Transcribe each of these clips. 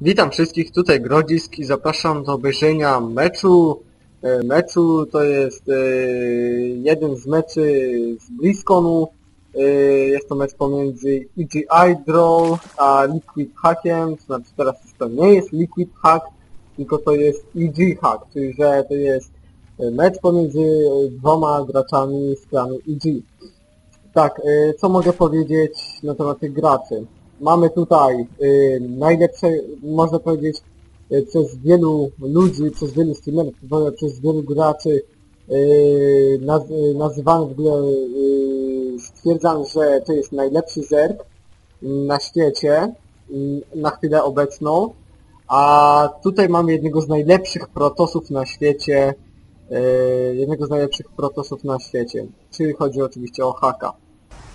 Witam wszystkich, tutaj Grodzisk i zapraszam do obejrzenia meczu. E, Meczu to jest e, jeden z meczy z BlizzConu. E, Jest to mecz pomiędzy EGI Draw a Liquid Hackiem, znaczy teraz to nie jest Liquid Hack, tylko to jest EG Hack, czyli że to jest mecz pomiędzy dwoma graczami z klanu EG. Tak, co mogę powiedzieć na temat tych graczy? Mamy tutaj y, najlepsze, można powiedzieć, y, przez wielu ludzi, przez wielu streamerów, przez wielu graczy y, naz, nazywany w ogóle, stwierdzam, że to jest najlepszy zerk na świecie na chwilę obecną, a tutaj mamy jednego z najlepszych protosów na świecie, jednego z najlepszych protosów na świecie, czyli chodzi oczywiście o Haka.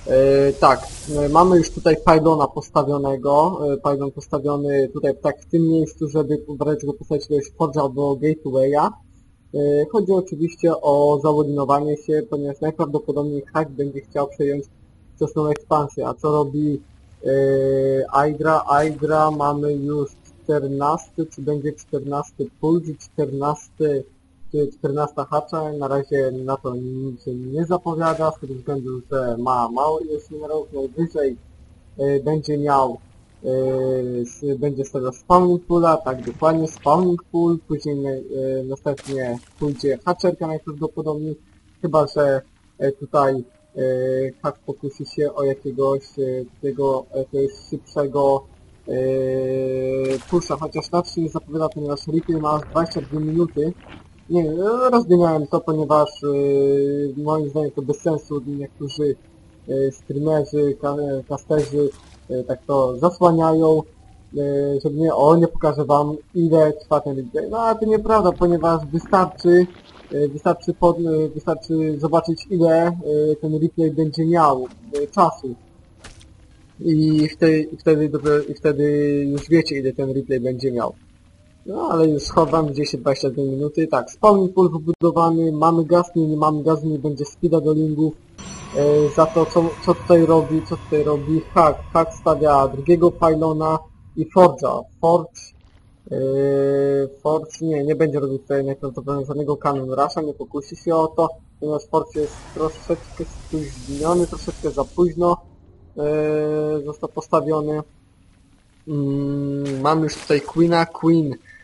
E, tak, e, mamy już tutaj pylona postawionego, e, pylon postawiony tutaj tak w tym miejscu, żeby w razie czego postawić jakiegoś forge'a albo gatewaya. Chodzi oczywiście o zawodinowanie się, ponieważ najprawdopodobniej hack będzie chciał przejąć wczesną ekspansję. A co robi Hydra? Hydra mamy już 14, czy będzie 14 puls, 14 czy 14 hacza, na razie na to nic się nie zapowiada, z tego względu, że ma mało ilość numerów, najwyżej e, będzie miał, e, będzie stawiał spawning poola, tak dokładnie spawning pool, później e, następnie pójdzie haczerka najprawdopodobniej, chyba że tutaj hack pokusi się o jakiegoś takiego jakiegoś szybszego pusza, chociaż to się nie zapowiada, ponieważ replay ma aż 22 minuty, nie, rozmieniałem to, ponieważ yy, moim zdaniem to bez sensu niektórzy yy, streamerzy, ka, casterzy yy, tak to zasłaniają, yy, żeby nie, o nie pokażę wam ile trwa ten replay. No ale to nieprawda, ponieważ wystarczy yy, wystarczy, pod, yy, wystarczy zobaczyć ile yy, ten replay będzie miał czasu. I wtedy, wtedy, i wtedy już wiecie ile ten replay będzie miał. No ale już chowam 10-22 minuty. Tak, spawning pool wybudowany, mamy gaz, nie, nie mamy gazu, nie będzie speeda do lingów. E, za to co, co tutaj robi, co tutaj robi Hack. Hack stawia drugiego pylona i Forge'a. Forge, e, Forge nie, nie będzie robił tutaj najprawdopodobniej żadnego Cannon Rusha, nie pokusi się o to, ponieważ Forge jest troszeczkę spóźniony, troszeczkę za późno e, został postawiony. Mm, Mam już tutaj Queena. Queen yy, yy,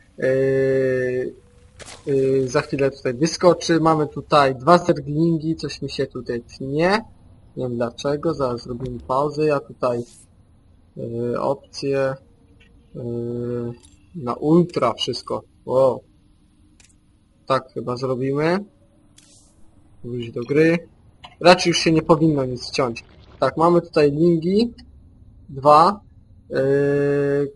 za chwilę tutaj wyskoczy. Mamy tutaj dwa zerglingi, coś mi się tutaj tnie. Nie wiem dlaczego, zaraz zrobimy pauzę. Ja tutaj yy, opcje yy, na ultra wszystko. Wow. Tak chyba zrobimy. Wróć do gry. Raczej już się nie powinno nic ciąć. Tak, mamy tutaj lingi. Dwa. Yy,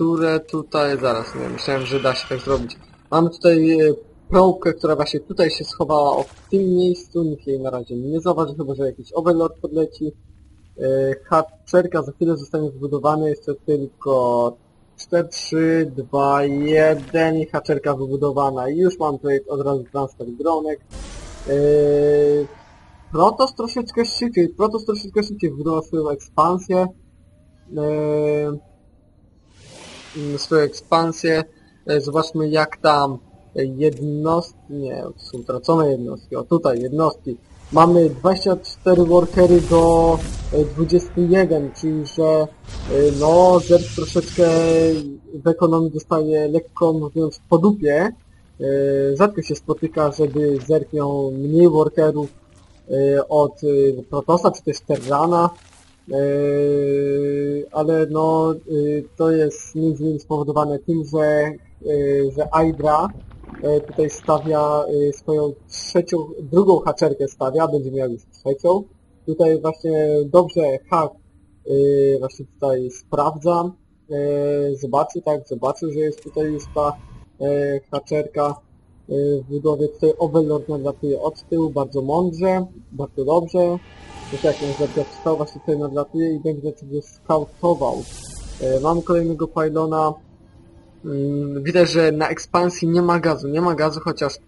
które tutaj, zaraz, nie myślałem, że da się tak zrobić. Mamy tutaj e, prołkę, która właśnie tutaj się schowała w tym miejscu, nikt jej na razie nie zauważy, chyba że jakiś overlord podleci. E, Hatcherka za chwilę zostanie wybudowany, jeszcze tylko 4, 3, 2, 1 i hatcherka wybudowana. I już mam tutaj od razu transfer dronek. E, Protoss troszeczkę szybciej, Protoss troszeczkę szybciej wybudował swoją ekspansję. Mm, swoją ekspansję. E, Zobaczmy jak tam e, jednostki, nie, są tracone jednostki, o tutaj jednostki. Mamy 24 workery do e, 21, czyli że e, no Zerk troszeczkę w ekonomii dostaje lekko mówiąc po dupie. E, Rzadko się spotyka, żeby Zerk miał mniej workerów e, od e, Protosa czy też Terrana. Yy, ale no yy, to jest między innymi spowodowane tym, że, yy, że Hydra yy, tutaj stawia swoją trzecią, drugą haczerkę stawia, będzie miał już trzecią. Tutaj właśnie dobrze hack yy, właśnie tutaj sprawdza, zobaczy, tak, zobaczył, że jest tutaj już ta haczerka w budowie. Tutaj Overlord nadlatuje od tyłu, bardzo mądrze, bardzo dobrze. Jak on zapiastał, właśnie tutaj nadlatuje i będzie sobie skautował. E, Mamy kolejnego pylona. Mm, Widać, że na ekspansji nie ma gazu. Nie ma gazu, chociaż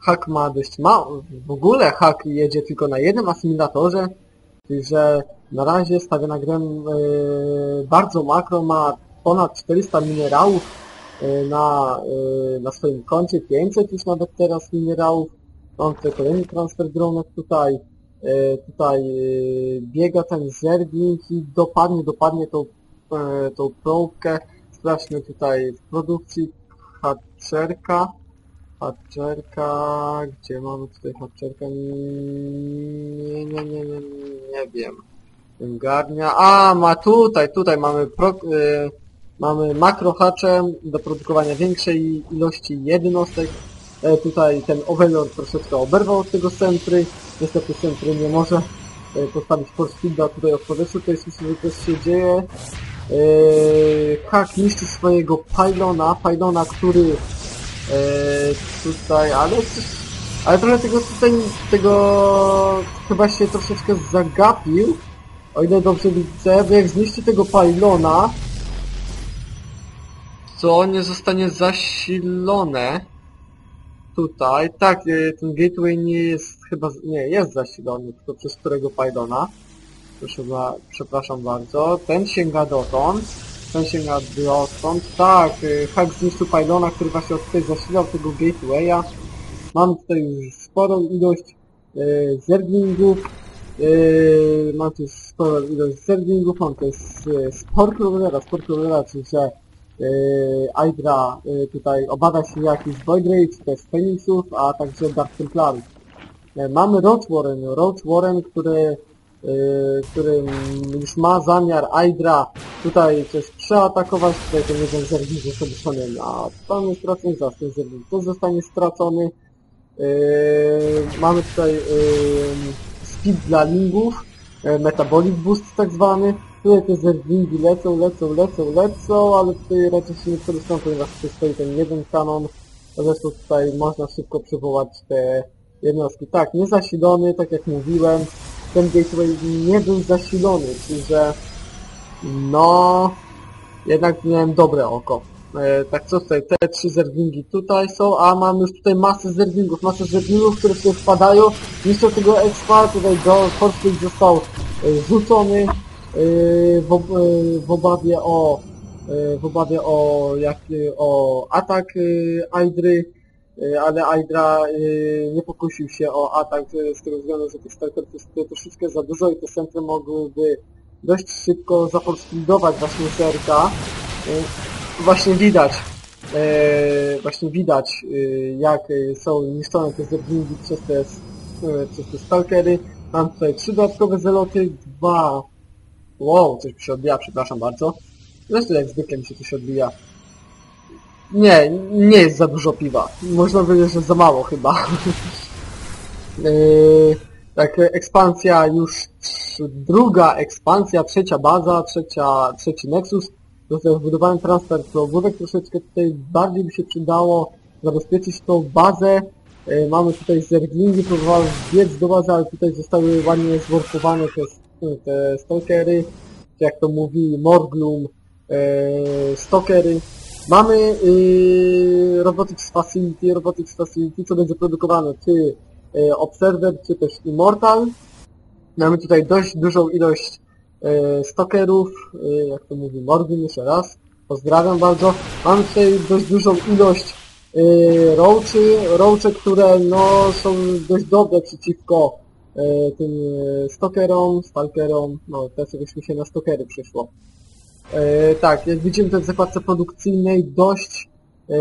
hack ma dość mało. W ogóle hack jedzie tylko na jednym asymilatorze. Czyli, że na razie stawia na grę e, bardzo makro, ma ponad 400 minerałów e, na, na swoim koncie, 500 już nawet teraz minerałów. Mam tutaj kolejny transfer dronek tutaj. E, Tutaj e, biega ten zergling i dopadnie, dopadnie tą, e, tą próbkę. Sprawdźmy tutaj w produkcji Hatcherka. Hatcherka, gdzie mamy tutaj Hatcherka? Nie, nie, nie, nie, nie wiem. Garnia. A, ma tutaj, tutaj mamy pro, mamy makrohacze do produkowania większej ilości jednostek. E, tutaj ten Overlord troszeczkę oberwał od tego Sentry. Niestety Sentry nie może e, postawić force fielda tutaj od powietrzu. Tutaj słyszymy, co się dzieje. E, Hak niszczy swojego pylona, pylona, który tutaj, ale ale trochę tego tutaj, tego chyba się troszeczkę zagapił. O ile dobrze widzę, bo jak zniszczy tego pylona, to nie zostanie zasilone tutaj. Tak, e, ten gateway nie jest chyba, nie, jest zasilony, tylko przez którego pylona. Proszę przepraszam bardzo. Ten sięga dotąd. Ten sięga dotąd. Tak, e, hack zniszczył pylona, który właśnie od tutaj zasilał tego gatewaya. Mam tutaj już sporą ilość e, zerglingów. Mam tu sporą ilość zerglingów, mam s- e, sport crawlera, sport crawlera, czyli że e, Hydra e, tutaj obawia się jakichś Void Rage, też Phoenixów, a także Dark Templarów. E, Mamy Roach Warren, Roach Warren, który, który już ma zamiar Hydra tutaj coś przeatakować, tutaj ten jeden zergling został stracony, a tam jest stracony, zaraz ten zergling też zostanie stracony. Mamy tutaj speed dla lingów, metabolic boost tak zwany. Tutaj te zerglingi lecą, lecą, lecą, lecą, ale tutaj raczej się nie przedostaną, ponieważ tutaj stoi ten jeden kanon. Zresztą tutaj można szybko przywołać te jednostki. Tak, nie zasilony, tak jak mówiłem. Ten gateway nie był zasilony, czyli że no jednak miałem dobre oko. E, tak co tutaj, te trzy zerwingi tutaj są, a mam już tutaj masę zerwingów, masę zerwingów, które tutaj wpadają, niszczą tego expa, tutaj do Force został e, rzucony w, ob, e, w obawie o e, w obawie o, jak, o atak Hydry, e, ale Hydra e, nie pokusił się o atak z tego względu, że tych stalkerów jest tutaj troszeczkę za dużo i te centry mogłyby dość szybko zaforsklidować właśnie serka. Właśnie widać, właśnie widać jak są niszczone te zerwingi przez te, przez te stalkery. Mam tutaj trzy dodatkowe zeloty, dwa... Wow, coś mi się odbija, przepraszam bardzo. Zresztą jak zwykle mi się coś odbija. Nie, nie jest za dużo piwa. Można powiedzieć, że za mało chyba. Yy, tak, ekspansja już druga ekspansja, trzecia baza, trzecia, trzeci Nexus. Został wbudowany transfer flowówek, troszeczkę tutaj bardziej by się przydało zabezpieczyć tą bazę. Yy, mamy tutaj zerglingi, próbowałem biec do bazy, ale tutaj zostały ładnie zworkowane te, te stalkery, jak to mówi Morglum, yy, stalkery. Mamy yy, Robotics Facility, Robotics Facility, co będzie produkowane czy e, Observer, czy też Immortal. Mamy tutaj dość dużą ilość e, stokerów, e, jak to mówi Morgan jeszcze raz, pozdrawiam bardzo. Mamy tutaj dość dużą ilość e, roachy, roache, które no, są dość dobre przeciwko e, tym e, stokerom, stalkerom, no teraz jakoś mi się na stokery przyszło. E, tak, jak widzimy tutaj w zakładce produkcyjnej dość, e,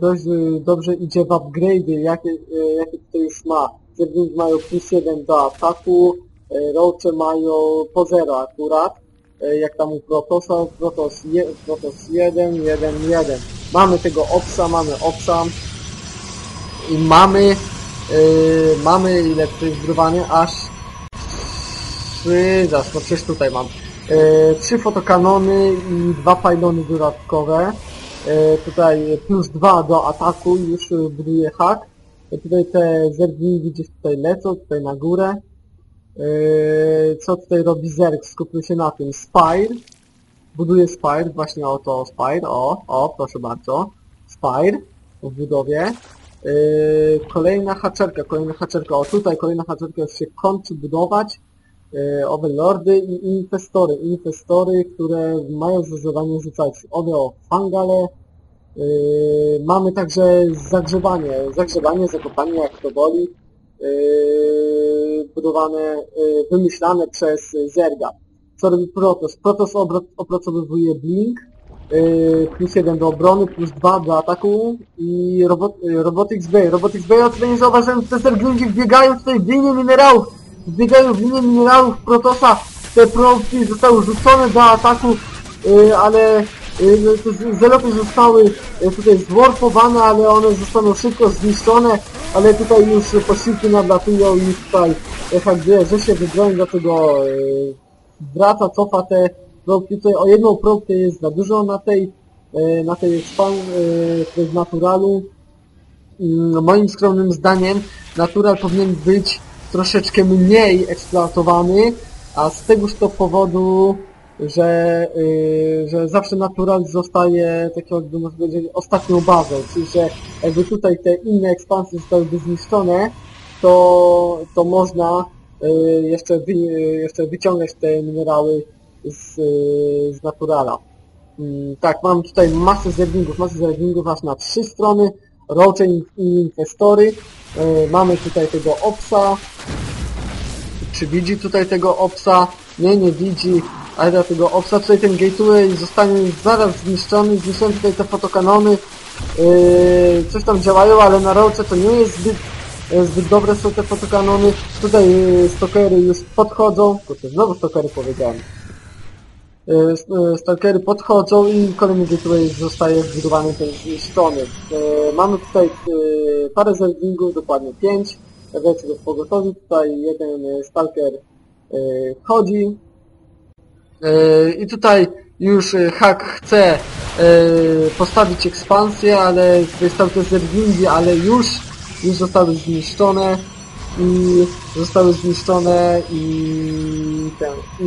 dość e, dobrze idzie w upgrade'y, jakie, e, jakie tutaj już ma. Zerwingi mają plus 1 do ataku, e, roache mają po 0 akurat, e, jak tam u Protosa, Protos, Protos 1, 1, 1. Mamy tego Opsa, mamy Opsa i mamy, e, mamy ile tutaj zbudowanie, aż trzy, zaraz, no przecież tutaj mam, e, trzy fotokanony i dwa pylony dodatkowe. E, tutaj plus dwa do ataku już buduje hak. E, tutaj te zerglingi gdzieś tutaj lecą, tutaj na górę. E, co tutaj robi Zerg? Skupił się na tym. Spire. Buduje Spire, właśnie oto Spire, o, o, proszę bardzo. Spire w budowie. Yy, kolejna haczerka, kolejna haczerka. O tutaj kolejna haczerka już się kończy budować. e, Overlordy i Infestory. Infestory, które mają za zadanie rzucać Odeo Fangale. E, mamy także zagrzewanie, zagrzewanie, zakopanie, jak to woli, budowane, wymyślane przez Zerga. Co robi? Protoss obro- opracowywuje Blink, plus 1 do obrony, plus 2 do ataku i robot, e, Robotics Bay. Robotics Bay, ja tutaj nie zauważyłem, że te Zerglingi wbiegają tutaj w linię minerałów, wbiegają w linię minerałów Protosa, te prompty zostały rzucone do ataku, e, ale z- zeloty zostały tutaj zwarpowane, ale one zostaną szybko zniszczone, ale tutaj już posiłki nadlatują i tutaj HG, że się wybroni, dlatego wraca, cofa te probki. Tutaj o jedną probkę jest za dużo na tej, e, na tej span, e, to jest naturalu. Mm, Moim skromnym zdaniem natural powinien być troszeczkę mniej eksploatowany, a z tegoż to powodu, że, y, że zawsze natural zostaje taką jakby można powiedzieć ostatnią bazą, czyli że jakby tutaj te inne ekspansje zostałyby zniszczone, to, to można jeszcze, wy, jeszcze wyciągać te minerały z, y, z naturala. Mm, Tak, mam tutaj masę zerwingów, masę zerwingów aż na trzy strony, rocze i inwestory. E, Mamy tutaj tego opsa. Czy widzi tutaj tego opsa? Nie, nie widzi. Ale dla tego opsa tutaj ten gateway zostanie zaraz zniszczony. Zniszczone tutaj te fotokanony. Yy, coś tam działają, ale na rocze to nie jest zbyt, e, zbyt dobre są te fotokanony. Tutaj stokery już podchodzą. Kurczę, znowu stokery powiedziałem. E, e, Stalkery podchodzą i kolejny gateway zostaje zbudowany ten zniszczony. E, Mamy tutaj parę zerwingów, dokładnie 5. Wiecie go w pogotowiu. Tutaj jeden stalker chodzi. I tutaj już Hack chce postawić ekspansję, ale tutaj stały te zerwingi, ale już, już zostały zniszczone i zostały zniszczone i ten, i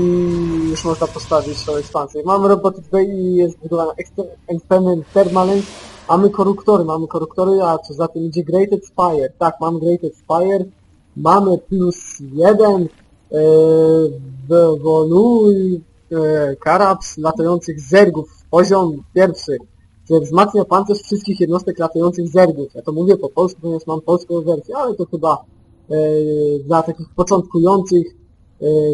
już można postawić tą ekspansję. Mamy Robotic Bay i jest zbudowana Exter- Experiment Permanent. Mamy koruktory, mamy koruktory, a co za tym idzie Greated Spire. Tak, mamy Greated Spire. Mamy plus jeden e, Woluj e, Karaps latających zergów. Poziom pierwszy. Który wzmacnia pancerz wszystkich jednostek latających zergów. Ja to mówię po polsku, ponieważ mam polską wersję, ale to chyba e, dla takich początkujących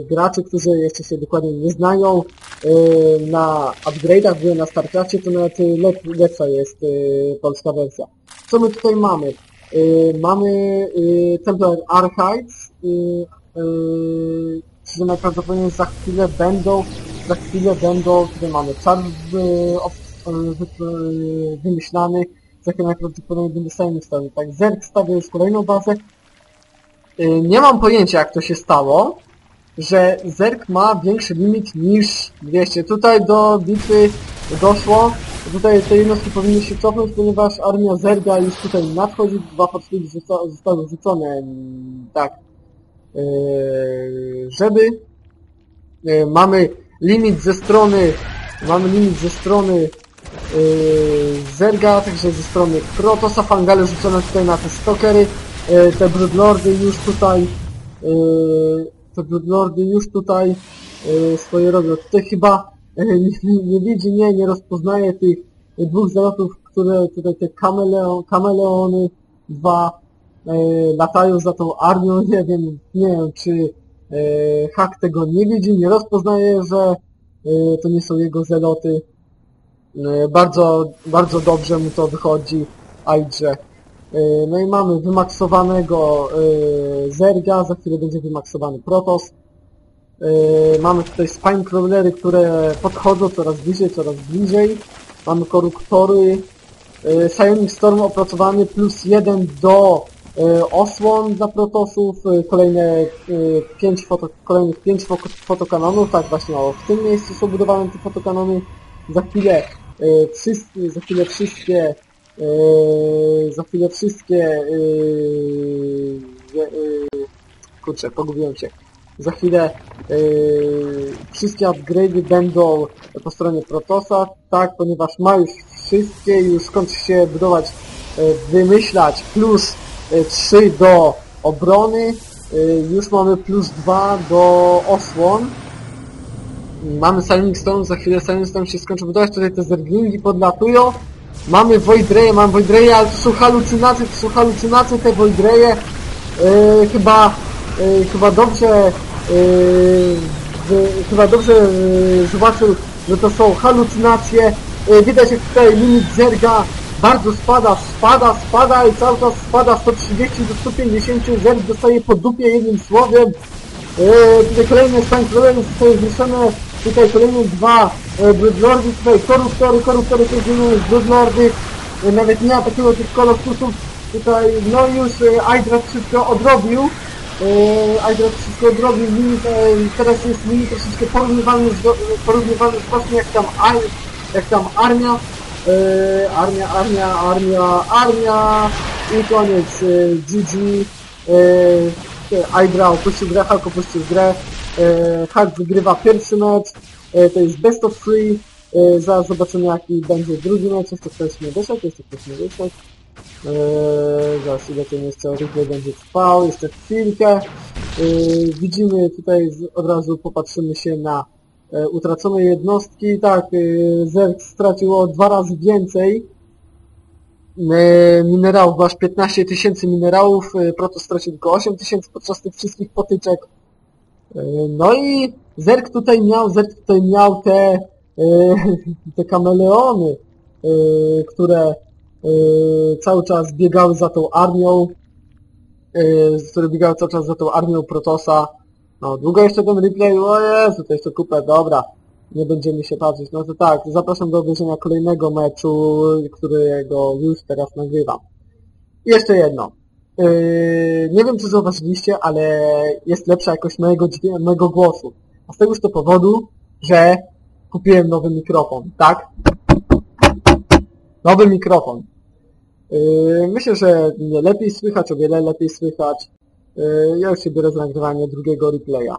graczy, którzy jeszcze się dokładnie nie znają, e, na upgrade'ach, na StarCraftie, to nawet e, lep, lepsza jest e, polska wersja. Co my tutaj mamy? E, mamy e, Templar Archives, e, e, które najprawdopodobniej za chwilę będą, za chwilę będą, tutaj mamy czar e, e, e, wymyślany, za chwilę najprawdopodobniej będę sam stawił. Tak, Zerg stawia już kolejną bazę, Nie mam pojęcia jak to się stało, że Zerg ma większy limit niż 200. Tutaj do bitwy doszło, tutaj te jednostki powinny się cofnąć, ponieważ armia Zerga już tutaj nadchodzi, dwa zosta- zostały rzucone, mm, tak, yy, żeby yy, mamy limit ze strony mamy limit ze strony yy, Zerga, także ze strony Protosa, Fangale rzucone tutaj na te stokery, yy, te Broodlordy już tutaj te Broodlordy już tutaj yy, swoje robią. Tutaj chyba yy, nie, nie widzi, nie, nie rozpoznaje tych dwóch zalotów, które tutaj te kameleon, kameleony dwa yy, latają za tą armią, nie wiem, nie wiem czy Hak tego nie widzi, nie rozpoznaje, że yy, to nie są jego zeloty. Yy, bardzo, bardzo dobrze mu to wychodzi, Aidże. Yy, No i mamy wymaksowanego yy, Zerga, za chwilę będzie wymaksowany Protoss. Yy, Mamy tutaj Spinecrawlery, które podchodzą coraz bliżej, coraz bliżej. Mamy koruktory. Psionic Storm opracowany plus jeden do osłon dla Protosów. Kolejne pięć foto, kolejnych pięć fo- fotokanonów. Tak właśnie o, w tym miejscu są budowane te fotokanony. Za chwilę wszyscy, za chwilę wszystkie Yy, za chwilę wszystkie yy, yy, kurczę, pogubiłem się. Za chwilę yy, wszystkie upgrade'y będą po stronie Protosa, tak, ponieważ ma już wszystkie, już skończy się budować, yy, wymyślać plus yy, 3 do obrony y, już mamy plus 2 do osłon. Mamy Silent Stone, za chwilę Silent Stone się skończy budować, tutaj te zerglingi podlatują. Mamy Void Ray'e, mam Void Ray'e, ale to są halucynacje, to są halucynacje te Void Ray'e. Yy, chyba, yy, chyba dobrze, yy, chyba dobrze zobaczył, że to są halucynacje. Widać jak tutaj limit zerga bardzo spada, spada, spada i cały czas spada 130 do 150, zerg dostaje po dupie jednym słowem. E, tutaj kolejne stan kolejne zostały zniszczone, tutaj kolejne dwa e, Bloodlordy, tutaj koruptory, koruptory z Bloodlordy, e, nawet nie atakują tych kolossusów, tutaj no już e, Hydra wszystko odrobił, e, Hydra wszystko odrobił, e, teraz jest limit troszeczkę porównywalny porównywalny z właśnie jak tam, jak tam armia, e, armia, armia, armia, armia. I koniec, e, GG, e, Hydra opuścił grę, Hulk opuścił grę, e, Hulk wygrywa pierwszy mecz, e, to jest best of three, e, zaraz zobaczymy jaki będzie drugi mecz, jeszcze ktoś nie wyszedł, jeszcze ktoś nie wyszedł, e, zaraz ile ten jeszcze replay będzie trwał, jeszcze chwilkę, e, widzimy tutaj od razu popatrzymy się na e, utracone jednostki, tak, e, Zerg straciło dwa razy więcej, e, minerałów, aż 15 tysięcy minerałów, Proto stracił tylko 8 tysięcy podczas tych wszystkich potyczek. E, No i Zerg tutaj miał, Zerg tutaj miał te, e, te kameleony, e, które cały czas biegały za tą armią, które biegały cały czas za tą armią Protosa. No, długo jeszcze ten replay, o Jezu, to jeszcze kupę, dobra, nie będziemy się patrzeć. No to tak, zapraszam do obejrzenia kolejnego meczu, którego już teraz nagrywam. I jeszcze jedno. Yy, nie wiem, czy zauważyliście, ale jest lepsza jakość mojego, mojego głosu. A z tegoż to powodu, że kupiłem nowy mikrofon, tak? Nowy mikrofon. Yy, myślę, że mnie lepiej słychać, o wiele lepiej słychać. Yy, ja już się biorę za nagrywanie drugiego replaya.